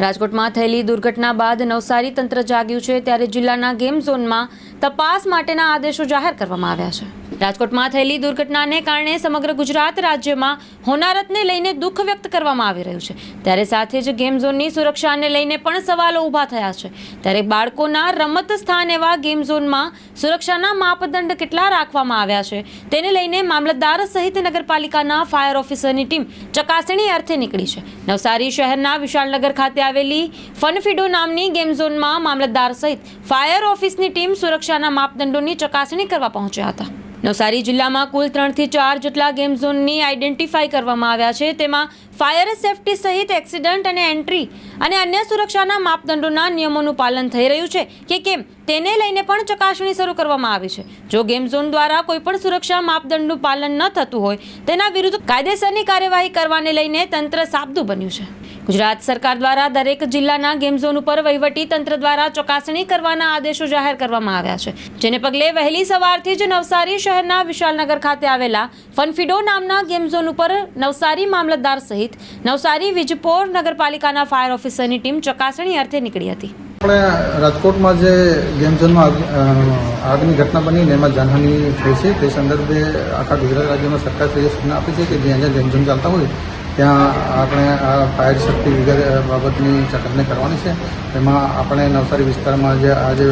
રાજકોટમાં થયેલી દુર્ઘટના બાદ નવસારી તંત્ર જાગ્યું છે, ત્યારે જિલ્લાના ગેમ ઝોનમાં તપાસ માટેના આદેશો જાહેર કરવામાં આવ્યા છે. રાજકોટમાં થયેલી દુર્ઘટનાને કારણે સમગ્ર ગુજરાત રાજ્યમાં હોનારતને લઈને દુઃખ વ્યક્ત કરવામાં આવી રહ્યું છે. ત્યારે સાથે જ ગેમ ઝોનની સુરક્ષાને લઈને પણ સવાલો ઊભા થયા છે. ત્યારે બાળકોના રમત સ્થાન એવા ગેમ ઝોનમાં સુરક્ષાના માપદંડ કેટલા રાખવામાં આવ્યા છે, તેને લઈને મામલતદાર સહિત નગરપાલિકાના ફાયર ઓફિસરની ટીમ ચકાસણી અર્થે નીકળી છે. નવસારી શહેરના વિશાળનગર ખાતે આવેલી ફનફીડો નામની ગેમ ઝોનમાં મામલતદાર સહિત ફાયર ઓફિસની ટીમ સુરક્ષાના માપદંડોની ચકાસણી કરવા પહોંચ્યા હતા. નવસારી જિલ્લામાં કુલ ત્રણથી ચાર જેટલા ગેમ ઝોનની આઇડેન્ટિફાઈ કરવામાં આવ્યા છે. તેમાં ફાયર સેફટી સહિત એક્સિડન્ટ અને એન્ટ્રી અને અન્ય સુરક્ષાના માપદંડોના નિયમોનું પાલન થઈ રહ્યું છે કે કેમ તેને લઈને પણ ચકાસણી શરૂ કરવામાં આવી છે. જો ગેમ ઝોન દ્વારા કોઈપણ સુરક્ષા માપદંડનું પાલન ન થતું હોય તેના વિરુદ્ધ કાયદેસરની કાર્યવાહી કરવાને લઈને તંત્ર સાબદું બન્યું છે. ગુજરાત સરકાર દ્વારા દરેક જિલ્લાના ગેમ ઝોન ઉપર વહીવટી તંત્ર દ્વારા ચકાસણી કરવાના આદેશો જાહેર કરવામાં આવ્યા છે. જેને પગલે વહેલી સવારથી જ નવસારી શહેરના વિશાલનગર ખાતે આવેલા ફનફીડો નામના ગેમ ઝોન ઉપર નવસારી મામલતદાર સહિત નવસારી વિજપોર નગરપાલિકાના ફાયર ઓફિસરની ટીમ ચકાસણી અર્થે નીકળી હતી. આપણે રાજકોટમાં જે ગેમ આગની ઘટના બની ને એમાં જાનહાની થઈ છે. તે સંદર્ભે આખા ગુજરાત રાજ્યમાં સરકાર સૂચના આપી છે કે જ્યાં જ્યાં ગેમ ચાલતા હોય ત્યાં આપણે આ ફાયર સેફ્ટી વગેરે બાબતની ચકાસણી કરવાની છે. એમાં આપણે નવસારી વિસ્તારમાં જે આ જે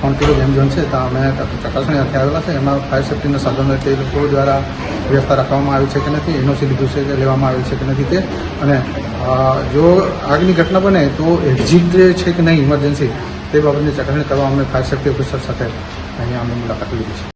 કોન્ટિલો ગેમ છે, ત્યાં અમે ચકાસણી હાથે આવેલા છે. એમાં ફાયર સેફ્ટીના સાધનો તે લોકો દ્વારા વ્યવસ્થા રાખવામાં આવી છે કે નથી, એનઓસી લીધું છે કે લેવામાં આવી છે કે નથી તે. અને જો આગની ઘટના બને તો એક્ઝિટ છે કે નહીં, ઇમરજન્સી, તે બાબતની ચકાસણી કરવા અમે ફાયર સેફ્ટી ઓફિસર સાથે અહીંયા અમે મુલાકાત લીધી છે.